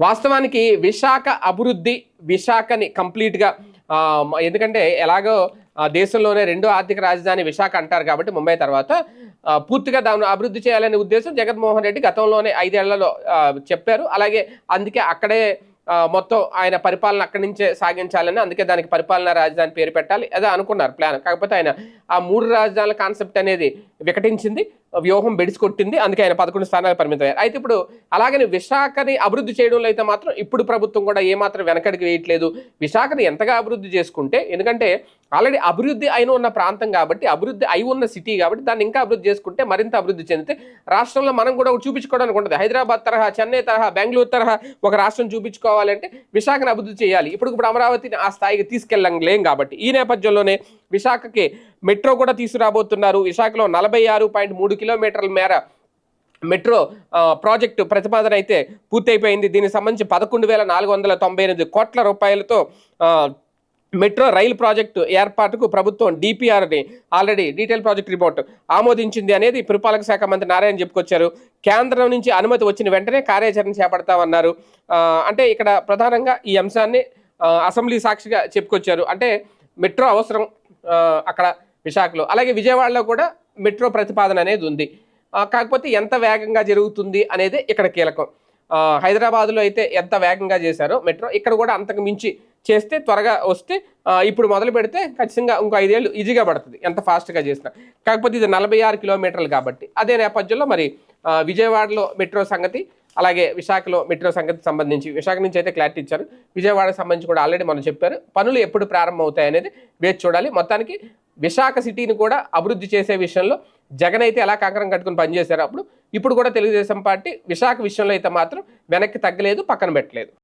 వాస్తవానికి విశాఖ అభివృద్ధి విశాఖని కంప్లీట్గా ఎందుకంటే ఎలాగో దేశంలోనే రెండో ఆర్థిక రాజధాని విశాఖ అంటారు కాబట్టి ముంబై తర్వాత పూర్తిగా దాన్ని అభివృద్ధి చేయాలనే ఉద్దేశం జగన్మోహన్ రెడ్డి గతంలోనే ఐదేళ్ళలో చెప్పారు. అలాగే అందుకే అక్కడే మొత్తం ఆయన పరిపాలన అక్కడి నుంచే సాగించాలని అందుకే దానికి పరిపాలనా రాజధాని పేరు పెట్టాలి. అదే అనుకున్నారు ప్లాన్. కాకపోతే ఆయన ఆ మూడు రాజధానుల కాన్సెప్ట్ అనేది వికటించింది. వ్యూహం బెడిసికొట్టింది. అందుకే ఆయన పదకొండు స్థానాలు పరిమితమయ్యారు. అయితే ఇప్పుడు అలాగని విశాఖని అభివృద్ధి చేయడంలో అయితే మాత్రం ఇప్పుడు ప్రభుత్వం కూడా ఏమాత్రం వెనకడికి వేయట్లేదు. విశాఖని ఎంతగా అభివృద్ధి చేసుకుంటే ఎందుకంటే ఆల్రెడీ అభివృద్ధి అయిన ఉన్న ప్రాంతం కాబట్టి అభివృద్ధి అయి ఉన్న సిటీ కాబట్టి దాన్ని ఇంకా అభివృద్ధి చేసుకుంటే మరింత అభివృద్ధి చెందితే రాష్ట్రంలో మనం కూడా చూపించుకోవడానికి ఉంటుంది. హైదరాబాద్ తరహా చెన్నై తరహా బెంగళూరు తరహా ఒక రాష్ట్రం చూపించుకోవాలంటే విశాఖను అభివృద్ధి చేయాలి. ఇప్పుడు ఇప్పుడు అమరావతిని ఆ స్థాయికి తీసుకెళ్ళలేం కాబట్టి ఈ నేపథ్యంలోనే విశాఖకి మెట్రో కూడా తీసుకురాబోతున్నారు. విశాఖలో నలభై ఆరు పాయింట్ మూడు కిలోమీటర్ల మేర మెట్రో ప్రాజెక్టు ప్రతిపాదన అయితే పూర్తయిపోయింది. దీనికి సంబంధించి పదకొండు వేల నాలుగు వందల తొంభై ఎనిమిది కోట్ల రూపాయలతో మెట్రో రైలు ప్రాజెక్టు ఏర్పాటుకు ప్రభుత్వం డిపిఆర్ని ఆల్రెడీ డీటెయిల్ ప్రాజెక్ట్ రిపోర్ట్ ఆమోదించింది అనేది పురపాలక శాఖ మంత్రి నారాయణ చెప్పుకొచ్చారు. కేంద్రం నుంచి అనుమతి వచ్చిన వెంటనే కార్యాచరణ చేపడతామన్నారు. అంటే ఇక్కడ ప్రధానంగా ఈ అంశాన్ని అసెంబ్లీ సాక్షిగా చెప్పుకొచ్చారు. అంటే మెట్రో అవసరం అక్కడ విశాఖలో. అలాగే విజయవాడలో కూడా మెట్రో ప్రతిపాదన అనేది ఉంది. కాకపోతే ఎంత వేగంగా జరుగుతుంది అనేది ఇక్కడ కీలకం. హైదరాబాద్లో అయితే ఎంత వేగంగా చేశారో మెట్రో ఇక్కడ కూడా అంతకు మించి చేస్తే త్వరగా వస్తే ఇప్పుడు మొదలు పెడితే ఖచ్చితంగా ఇంకో ఐదేళ్ళు ఈజీగా పడుతుంది. ఎంత ఫాస్ట్గా చేసినా. కాకపోతే ఇది నలభై ఆరు కిలోమీటర్లు కాబట్టి అదే నేపథ్యంలో మరి విజయవాడలో మెట్రో సంగతి అలాగే విశాఖలో మెట్రో సంగతి సంబంధించి విశాఖ నుంచి అయితే క్లారిటీ ఇచ్చారు. విజయవాడకు సంబంధించి కూడా ఆల్రెడీ మనం చెప్పారు. పనులు ఎప్పుడు ప్రారంభం అవుతాయి అనేది వేచి చూడాలి. మొత్తానికి విశాఖ సిటీని కూడా అభివృద్ధి చేసే విషయంలో జగన్ అయితే ఎలా కంకరం కట్టుకుని పనిచేశారు అప్పుడు ఇప్పుడు కూడా తెలుగుదేశం పార్టీ విశాఖ విషయంలో అయితే మాత్రం వెనక్కి తగ్గలేదు పక్కన పెట్టలేదు.